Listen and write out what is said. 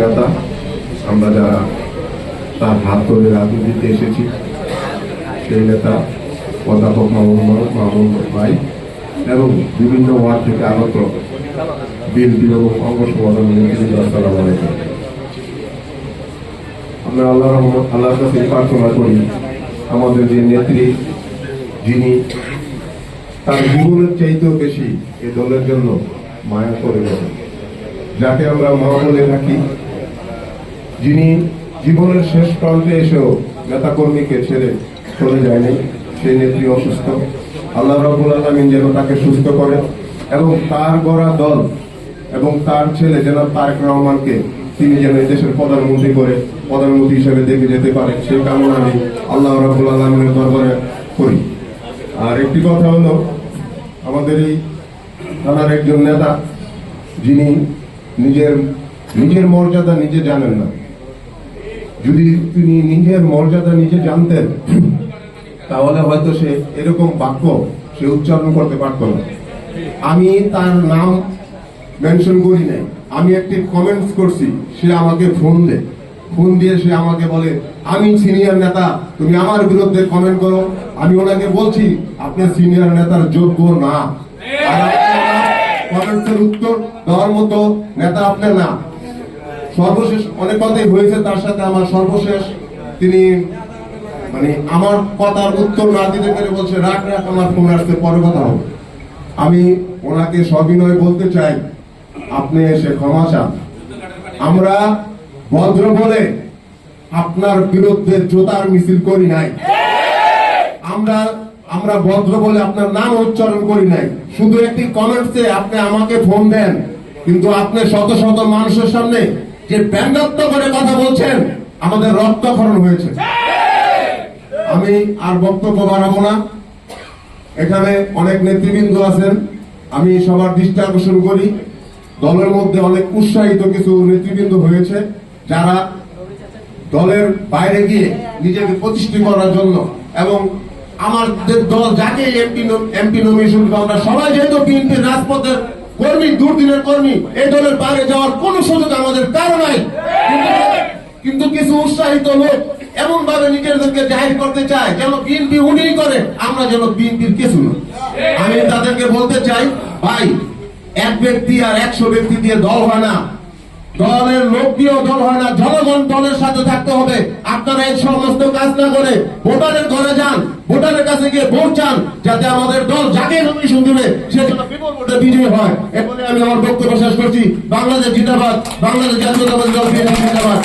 নেতা আমরা যারা তার হাত ধরে রাজনীতিতে এসেছি, সেই নেতা অধ্যাপক মাহমুদ মাহমুদ ভাই এবং বিভিন্ন ওয়ার্ড থেকে আগত বিএনপি এবং অঙ্গ সমাধান আমরা আল্লাহ আল্লাহর কাছে প্রার্থনা করি, আমাদের যে নেত্রী যিনি, তার জীবনের চাইতেও বেশি এই দলের জন্য মায়া করে যাকে আমরা মা বলে থাকি যিনি জীবনের শেষ প্রান্তে এসেও নেতাকর্মীকে ছেড়ে চলে যায়নি, সেই নেত্রী অসুস্থ। আল্লাহ রবুল আলমিন যেন তাকে সুস্থ করে এবং তার গড়া দল এবং তার ছেলে যেন তারেক রহমানকে তিনি যেন দেশের প্রধানমন্ত্রী করে, প্রধানমন্ত্রী হিসেবে দেখে যেতে পারে, সেই কামনা আমি আল্লাহ রবুল আলমিনের দরবারে করি। আর একটি কথা হলো, আমাদের এই থানার একজন নেতা, যিনি নিজের নিজের মর্যাদা নিজে জানেন না। যদি তিনি নিজের মর্যাদা নিজে জানতেন, তাহলে হয়তো সে এরকম বাক্য সে উচ্চারণ করতে পারত না। আমি তার নাম মেনশন করি নাই। আমি একটি কমেন্টস করছি, সে আমাকে ফোন দে ফোন দিয়ে সে আমাকে বলে, আমি সিনিয়র নেতা, তুমি আমার বিরুদ্ধে কমেন্ট করো। আমি ওনাকে বলছি, আপনি সিনিয়র নেতার যোগ্য না। কমেন্টসের উত্তর দেওয়ার মতো নেতা আপনি না। সর্বশেষ অনেক কথাই হয়েছে, তার সাথে আমার সর্বশেষ তিনি মানে আমার কথার উত্তর না দিতে পেরে বলছে, রাখ রাখ, আমার ফোন আসতে পরে কথা হবে। আমি ওনাকে সবিনয় বলতে চাই, আপনি এসে ক্ষমা চান। আমরা ভদ্র বলে আপনার বিরুদ্ধে জোতার মিছিল করি নাই। আমরা আমরা ভদ্র বলে আপনার নাম উচ্চারণ করি নাই। শুধু একটি কমেন্টসে আপনি আমাকে ফোন দেন, কিন্তু আপনি শত শত মানুষের সামনে যে ব্যঙ্গাত্ম করে কথা বলছেন, আমাদের রক্তক্ষরণ হয়েছে। আমি আর বক্তব্য বাড়াবো না। এখানে অনেক নেতৃবৃন্দ আছেন। আমি সবার দৃষ্টি আকর্ষণ করি। দলের মধ্যে অনেক উৎসাহিত কিছু নেতৃবৃন্দ হয়েছে, যারা দলের বাইরে গিয়ে নিজেকে প্রতিষ্ঠিত করার জন্য এবং আমাদের দল যাকে এমপি এমপি নমিনেশন আমরা সবাই যেহেতু বিএনপির রাজপথের কর্মী, দুর্দিনের কর্মী, এই দলের বাইরে যাওয়ার কোন সুযোগ আমাদের কারও নাই। কিন্তু- কিছু উৎসাহিত লোক এমন ভাবে নিজেদেরকে জাহির করতে চায় যেন বিএনপি উনিই করে, আমরা যেন বিএনপির কিছু না। আমি তাদেরকে বলতে চাই, ভাই, এক ব্যক্তি আর একশো ব্যক্তি দিয়ে দল হয় না। দলের লোক দিয়েও দল হয় না, জনগণ দলের সাথে থাকতে হবে। আপনারা এই সমস্ত কাজ না করে ভোটারের ঘরে যান। কাছে গিয়ে ভোট চান যাতে আমাদের দল যাকে নমিনেশন দেবে সে যেন বিপুল ভোটে বিজয়ী হয়। এ বলে আমি আমার বক্তব্য শেষ করছি। বাংলাদেশ জিন্দাবাদ। বাংলাদেশ জাতীয়তাবাদী দল জিন্দাবাদ।